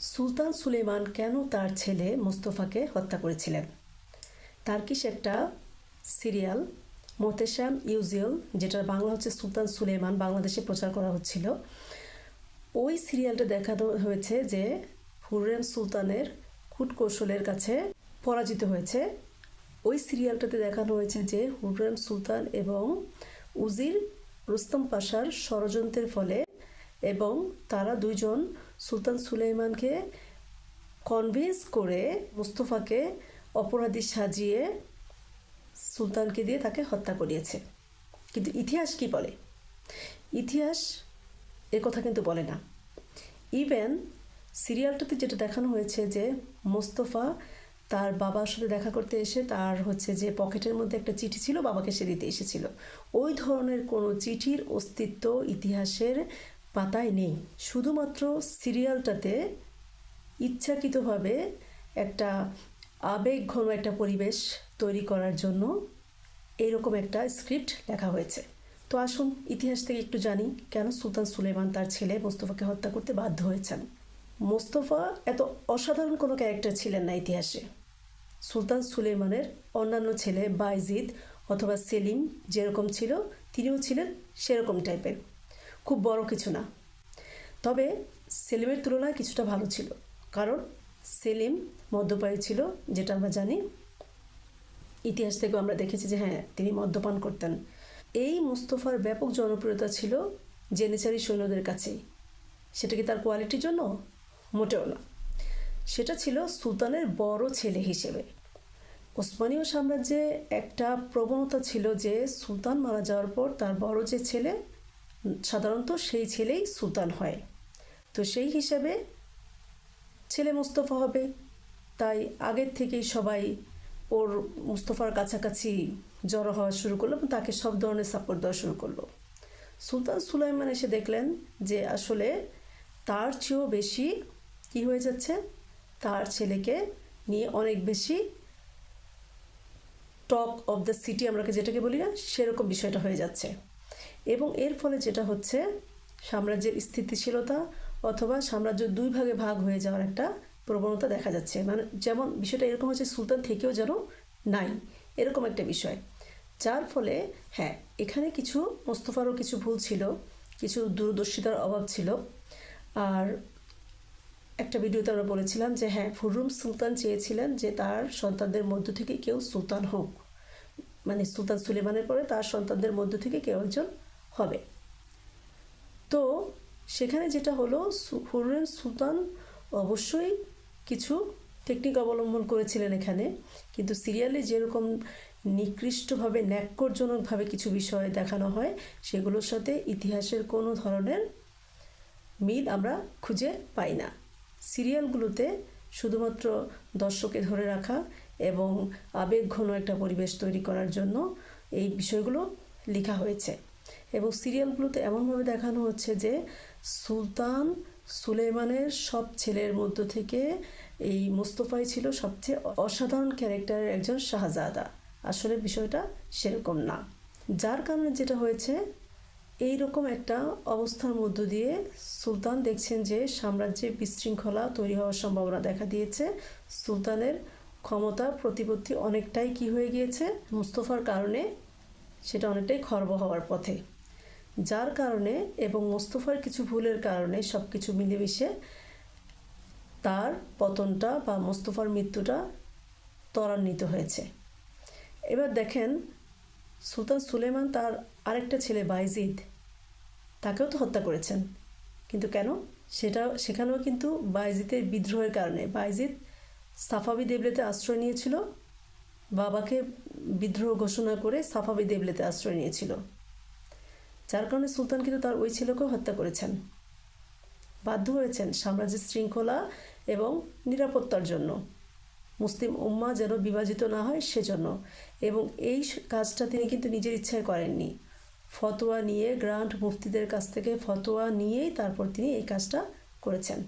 সুলতান সুলেমান কেন তার ছেলে মোস্তফাকে হত্যা করেছিলেন? তার্কিশ একটা সিরিয়াল মোতেশ্যাম ইউজিয়াল যেটার বাংলা হচ্ছে সুলতান সুলেমান, বাংলাদেশে প্রচার করা হচ্ছিল। ওই সিরিয়ালটা দেখানো হয়েছে যে হুররেম সুলতানের কুট কৌশলের কাছে পরাজিত হয়েছে। ওই সিরিয়ালটাতে দেখানো হয়েছে যে হুররেম সুলতান এবং উজির রুস্তম পাশার ষড়যন্ত্রের ফলে এবং তারা দুইজন সুলতান সুলেইমানকে কনভিন্স করে মুস্তফাকে অপরাধী সাজিয়ে সুলতানকে দিয়ে তাকে হত্যা করিয়েছে। কিন্তু ইতিহাস কি বলে? ইতিহাস এ কথা কিন্তু বলে না। ইভেন সিরিয়ালটাতে যেটা দেখানো হয়েছে যে মোস্তফা তার বাবার সাথে দেখা করতে এসে তার হচ্ছে যে পকেটের মধ্যে একটা চিঠি ছিল, বাবাকে সে দিতে এসেছিল। ওই ধরনের কোনো চিঠির অস্তিত্ব ইতিহাসের পাতায় নেই। শুধুমাত্র সিরিয়ালটাতে ইচ্ছাকৃতভাবে একটা আবেগ ঘন একটা পরিবেশ তৈরি করার জন্য এরকম একটা স্ক্রিপ্ট লেখা হয়েছে। তো আসুন, ইতিহাস থেকে একটু জানি, কেন সুলতান সুলেমান তার ছেলে মোস্তফাকে হত্যা করতে বাধ্য হয়েছেন? মোস্তফা এত অসাধারণ কোনো ক্যারেক্টার ছিলেন না ইতিহাসে। সুলতান সুলেমানের অন্যান্য ছেলে বাইজিদ অথবা সেলিম যেরকম ছিল, তিনিও ছিলেন সেরকম টাইপের। খুব বড় কিছু না। তবে সেলিমের তুলনায় কিছুটা ভালো ছিল। কারণ সেলিম মদ্যপায়ী ছিল, যেটা আমরা জানি। ইতিহাস থেকেও আমরা দেখেছি যে হ্যাঁ তিনি মদ্যপান করতেন। এই মুস্তফার ব্যাপক জনপ্রিয়তা ছিল জেনেচারি সৈন্যদের কাছেই। সেটা কি তার কোয়ালিটির জন্য? মোটেও না। সেটা ছিল সুলতানের বড় ছেলে হিসেবে। ওসমানীয় সাম্রাজ্যে একটা প্রবণতা ছিল যে, সুলতান মারা যাওয়ার পর তার বড় যে ছেলে সাধারণত সেই ছেলেই সুলতান হয়। তো সেই হিসাবে ছেলে মুস্তফা হবে। তাই আগের থেকেই সবাই ওর মুস্তফার কাছাকাছি জড়ো হওয়া শুরু করল এবং তাকে সব ধরনের সাপোর্ট দেওয়া শুরু করল। সুলতান সুলাইমান এসে দেখলেন যে আসলে তার চেয়েও বেশি কি হয়ে যাচ্ছে? তার ছেলেকে নিয়ে অনেক বেশি টপ অফ দ্য সিটি আমরা যেটাকে বলি না, সেরকম বিষয়টা হয়ে যাচ্ছে। এবং এর ফলে যেটা হচ্ছে, সাম্রাজ্যের স্থিতিশীলতা অথবা সাম্রাজ্য দুই ভাগে ভাগ হয়ে যাওয়ার একটা প্রবণতা দেখা যাচ্ছে। মানে যেমন বিষয়টা এরকম হচ্ছে, সুলতান থেকেও যেন নাই, এরকম একটা বিষয়। যার ফলে হ্যাঁ এখানে কিছু মোস্তফারও কিছু ভুল ছিল, কিছু দূরদর্শিতার অভাব ছিল। আর একটা ভিডিওতে আমরা বলেছিলাম যে হ্যাঁ ফুরুম সুলতান চেয়েছিলেন যে, তার সন্তানদের মধ্য থেকে কেউ সুলতান হোক। মানে সুলতান সুলেমানের পরে তার সন্তানদের মধ্য থেকে কেউ একজন হবে। তো সেখানে যেটা হলো হুররেম সুলতান অবশ্যই কিছু টেকনিক অবলম্বন করেছিলেন এখানে। কিন্তু সিরিয়ালে যেরকম নিকৃষ্টভাবে ন্যাক্করজনকভাবে কিছু বিষয় দেখানো হয়, সেগুলোর সাথে ইতিহাসের কোনো ধরনের মিল আমরা খুঁজে পাই না। সিরিয়ালগুলোতে শুধুমাত্র দর্শকে ধরে রাখা এবং আবেগঘন একটা পরিবেশ তৈরি করার জন্য এই বিষয়গুলো লেখা হয়েছে। এবং সিরিয়ালগুলোতে এমনভাবে দেখানো হচ্ছে যে সুলতান সুলেমানের সব ছেলের মধ্য থেকে এই মুস্তফাই ছিল সবচেয়ে অসাধারণ ক্যারেক্টারের একজন শাহজাদা। আসলে বিষয়টা সেরকম না। যার কারণে যেটা হয়েছে এই রকম একটা অবস্থার মধ্য দিয়ে সুলতান দেখছেন যে সাম্রাজ্যে বিশৃঙ্খলা তৈরি হওয়ার সম্ভাবনা দেখা দিয়েছে। সুলতানের ক্ষমতা, প্রতিপত্তি অনেকটাই কি হয়ে গিয়েছে? মুস্তফার কারণে সেটা অনেকটাই খর্ব হওয়ার পথে। যার কারণে এবং মোস্তফার কিছু ভুলের কারণে সব কিছু মিলেমিশে তার পতনটা বা মোস্তফার মৃত্যুটা ত্বরান্বিত হয়েছে। এবার দেখেন, সুলতান সুলেমান তার আরেকটা ছেলে বাইজিদ, তাকেও তো হত্যা করেছেন। কিন্তু কেন? সেটা, সেখানেও কিন্তু বাইজিদের বিদ্রোহের কারণে। বাইজিদ সাফাবি দেবলেতে আশ্রয় নিয়েছিল বাবাকে বিদ্রোহ ঘোষণা করে সাফাবি দেবলেতে আশ্রয় নিয়েছিল। যার কারণে সুলতান কিন্তু তার ওই ছেলেকেও হত্যা করেছেন। বাধ্য হয়েছেন সাম্রাজ্যের শৃঙ্খলা এবং নিরাপত্তার জন্য। মুসলিম উম্মা যেন বিভাজিত না হয় সেজন্য। এবং এই কাজটা তিনি কিন্তু নিজের ইচ্ছায় করেননি। ফতোয়া নিয়ে গ্রান্ট মুফতিদের কাছ থেকে ফতোয়া নিয়েই তারপর তিনি এই কাজটা করেছেন।